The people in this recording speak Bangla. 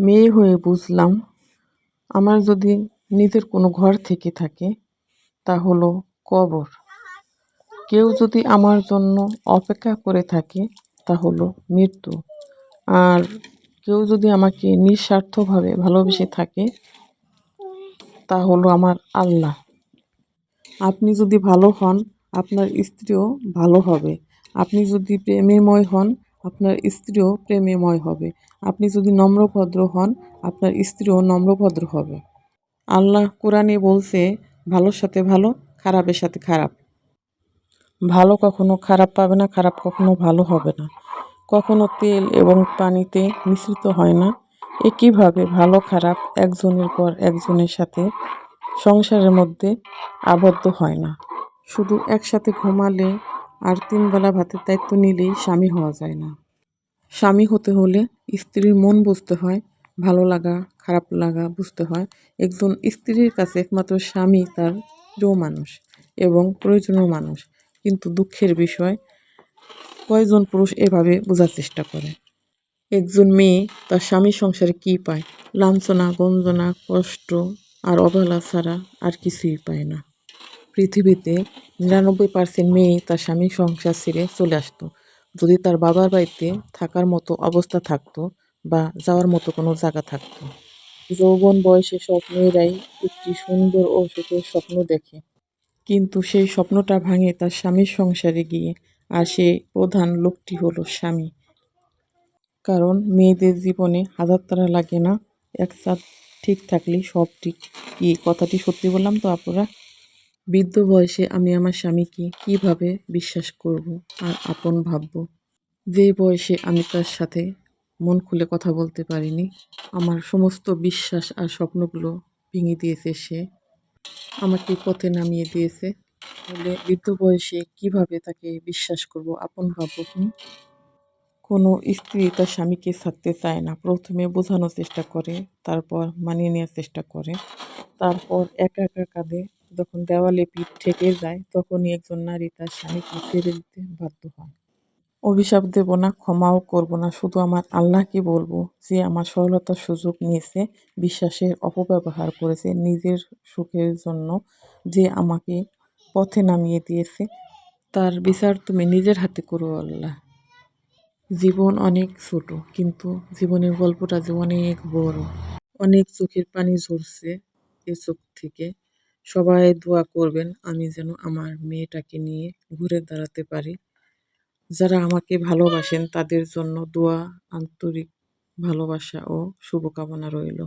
মেয়ে হয়ে বুঝলাম, আমার যদি নিজের কোনো ঘর থেকে থাকে, তা হলো কবর। কেউ যদি আমার জন্য অপেক্ষা করে থাকে, তা হলো মৃত্যু। আর কেউ যদি আমাকে নিঃস্বার্থভাবে ভালোবেসে থাকে, তা হলো আমার আল্লাহ। আপনি যদি ভালো হন, আপনার স্ত্রীও ভালো হবে। আপনি যদি প্রেমেময় হন আপনার স্ত্রীও প্রেমেময় হবে। আপনি যদি নম্রভদ্র হন, আপনার স্ত্রীও নম্রভদ্র হবে। আল্লাহ কোরআনে বলছে, ভালোর সাথে ভালো, খারাপের সাথে খারাপ। ভালো কখনো খারাপ পাবে না, খারাপ কখনো ভালো হবে না। কখনো তেল এবং পানিতে মিশ্রিত হয় না। একইভাবে ভালো খারাপ একজনের পর একজনের সাথে সংসারের মধ্যে আবদ্ধ হয় না। শুধু একসাথে ঘুমালে আর তিনবেলা ভাতের দায়িত্ব নিলেই স্বামী হওয়া যায় না। স্বামী হতে হলে স্ত্রীর মন বুঝতে হয়, ভালো লাগা, খারাপ লাগা বুঝতে হয়। একজন স্ত্রীর কাছে একমাত্র স্বামী তার প্রিয় মানুষ এবং প্রয়োজনীয় মানুষ। কিন্তু দুঃখের বিষয়, কয়জন পুরুষ এভাবে বোঝার চেষ্টা করে? একজন মেয়ে তার স্বামীর সংসারে কী পায়? লাঞ্ছনা, গঞ্জনা, কষ্ট আর অবহেলা ছাড়া আর কিছুই পায় না। পৃথিবীতে নিরানব্বই পার্সেন্ট মেয়ে তার স্বামীর সংসার ছেড়ে চলে আসতো। যদি তার বাবার বাড়িতে থাকার মতো অবস্থা থাকতো বা যাওয়ার মতো কোনো জায়গা থাকতো। যৌবন বয়সে সব মেয়েরাই একটি সুন্দর ও সুখের স্বপ্ন দেখে। কিন্তু সেই স্বপ্নটা ভাঙে তার স্বামীর সংসারে গিয়ে আর সেই প্রধান লোকটি হলো স্বামী। কারণ মেয়েদের জীবনে হাজার তারা লাগে না একসাথ ঠিক থাকলে সব ঠিক। কি কথাটি সত্যি বললাম তো আপনারা? বৃদ্ধ বয়সে আমি আমার স্বামীকে কীভাবে বিশ্বাস করব আর আপন ভাবব? যে বয়সে আমি তার সাথে মন খুলে কথা বলতে পারিনি, আমার সমস্ত বিশ্বাস আর স্বপ্নগুলো ভেঙে দিয়েছে সে। আমাকে পথে নামিয়ে দিয়েছে। বলে বৃদ্ধ বয়সে কীভাবে তাকে বিশ্বাস করব, আপন ভাবব কোনো স্ত্রী তার স্বামীকে ছাড়তে চায় না। প্রথমে বোঝানোর চেষ্টা করে, তারপর মানিয়ে নেওয়ার চেষ্টা করে। তারপর একা একা কাঁধে যখন দেওয়ালে পিঠ ঠেকে যায়, তখনই একজন নারী তার স্বামীকে ছেড়ে দিতে বাধ্য হয়। অভিশাপ দেব না, ক্ষমাও করব না, শুধু আমার আল্লাহকে বলব যে আমার সরলতার সুযোগ নিয়েছে, বিশ্বাসের অপব্যবহার করেছে, নিজের সুখের জন্য যে আমাকে পথে নামিয়ে দিয়েছে, তার বিচার তুমি নিজের হাতে করো আল্লাহ। জীবন অনেক ছোট, কিন্তু জীবনের গল্পটা যে অনেক বড়। অনেক চোখের পানি ঝরছে এ চোখ থেকে। সবাই দোয়া করবেন আমি যেন আমার মেয়েটাকে নিয়ে ঘুরে দাঁড়াতে পারি। যারা আমাকে ভালোবাসেন তাদের জন্য দোয়া, আন্তরিক ভালোবাসা ও শুভকামনা রইল।